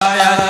哎呀！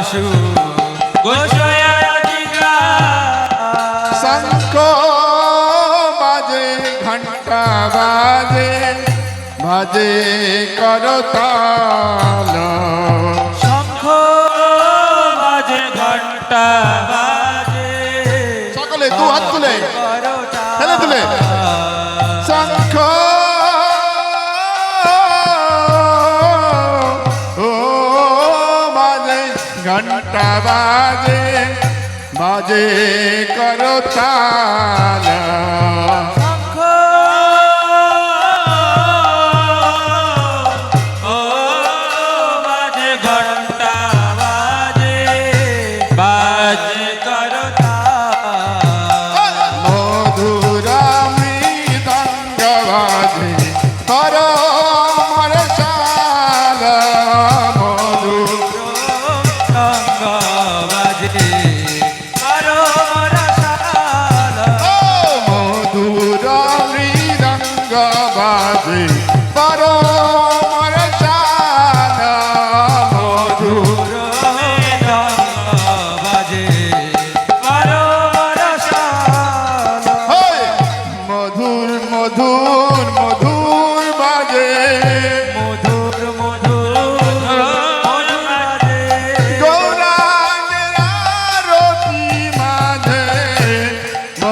বাসু গোসয়া দিগা শঙ্খ বাজে ঘণ্টা বাজে বাজে করতাল শঙ্খ বাজে ঘণ্টা বাজে। সকলে দু হাত তুলে ছেলে তুলে। घंटा बाजे बाजे करो ताला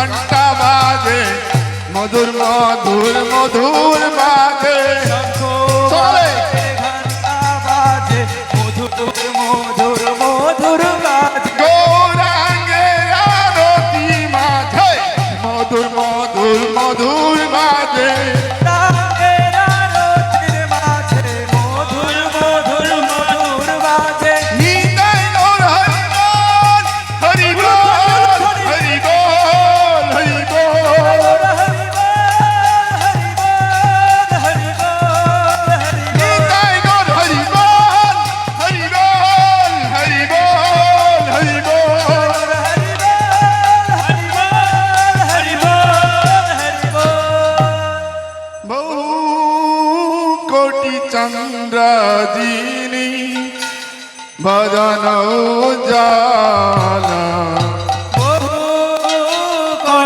ঘণ্টা বাজে মধুর মধুর মধুর বাজে।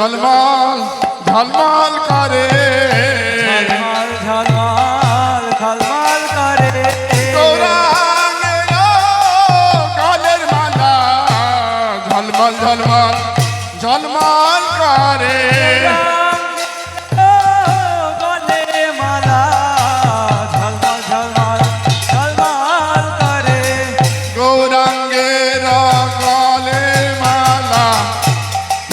ঝলমল ঝলমল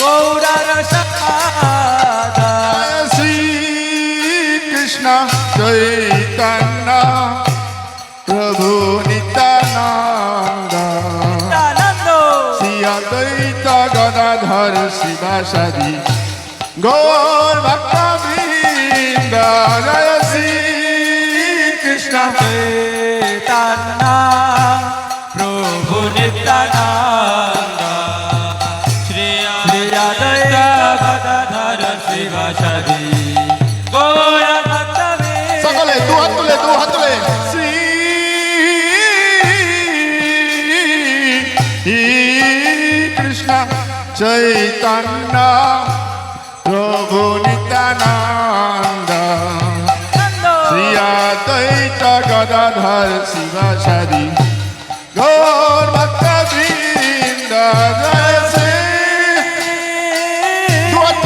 গৌরার সদা। শ্রী কৃষ্ণ চৈতন্য প্রভু নিতানন্দ সিয়া দ্বৈত গদাধর শিবাসাদি গৌর ভক্ত বৃন্দ জয় শ্রী কৃষ্ণ চৈতন্য প্রভু Nityananda Shiva Shadi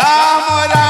Ram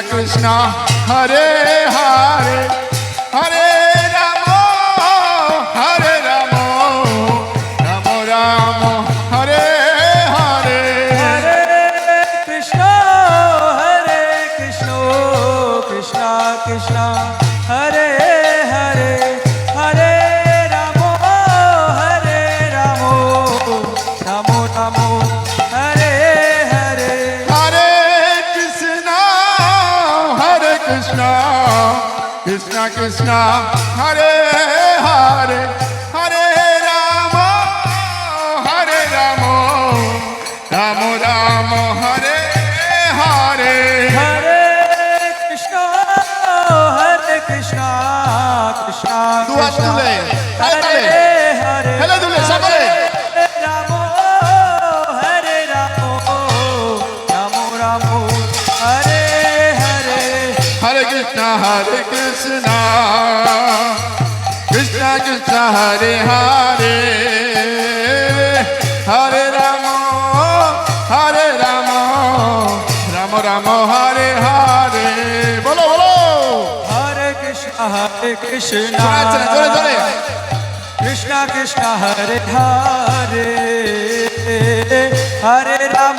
Krishna Krishna Hare Hare Krishna Krishna Krishna Hare Hare Hare Ram হরে রাম রাম রাম হরে হরে হরে কৃষ্ণ হরে কৃষ্ণ কৃষ্ণ দু হাত কৃষ্ণ তুলে, তালে তালে। হরে হরে হেলে দুলে, সকলে। কৃষ্ণ হরে কৃষ্ণ কৃষ্ণ কৃষ্ণ হরে হরে হরে রাম হরে রাম রাম রাম হরে হরে বলো বলো হরে কৃষ্ণ হরে কৃষ্ণ শোনা যাচ্ছে না, জোরে জোরে কৃষ্ণ কৃষ্ণ হরে হরে হরে রাম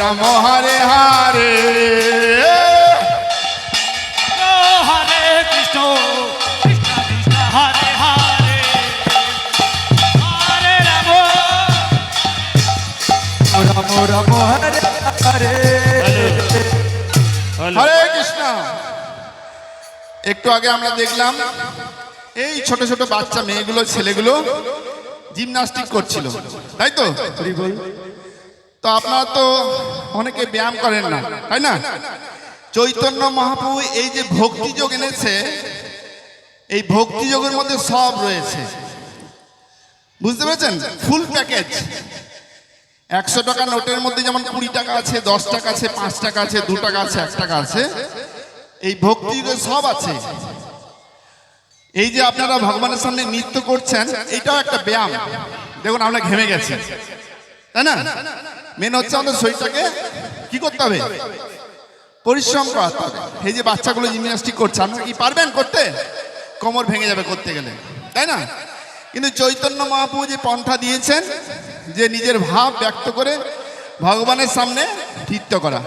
রাম হরে। হরে হরে কৃষ্ণ রাম। রাম রাম হরে হরে। হরে কৃষ্ণ। একটু আগে আমরা দেখলাম এই ছোট ছোট বাচ্চা মেয়েগুলো ছেলেগুলো জিমনাস্টিক করছিল। তাই তো? তো আপনারা তো অনেকে ব্যায়াম করেন না, তাই না? চৈতন্য মহাপ্রভু এই যে ভক্তি যোগ এনেছে, এই ভক্তি যোগের মধ্যে সব রয়েছে। বুঝতে পেরেছেন? ফুল প্যাকেজ একশো টাকা নোটের মধ্যে যেমন কুড়ি টাকা আছে, দশ টাকা আছে, পাঁচ টাকা আছে, দু টাকা আছে, এক টাকা আছে, এই ভক্তি যোগে সব আছে। এই যে আপনারা ভগবানের সামনে নৃত্য করছেন, এটাও একটা ব্যায়াম। দেখুন আমরা ঘেমে গেছি তাই না? মেন হচ্ছে আমাদের শরীরটাকে কি করতে হবে? পরিশ্রম করাতে হবে। এই যে বাচ্চাগুলো জিমনাস্টিক করছে, আপনারা কি পারবেন করতে? কোমর ভেঙে যাবে করতে গেলে। তাই না? কিন্তু চৈতন্য মহাপ্রভু যে পন্থা দিয়েছেন, যে নিজের ভাব ব্যক্ত করে ভগবানের সামনে নৃত্য করা।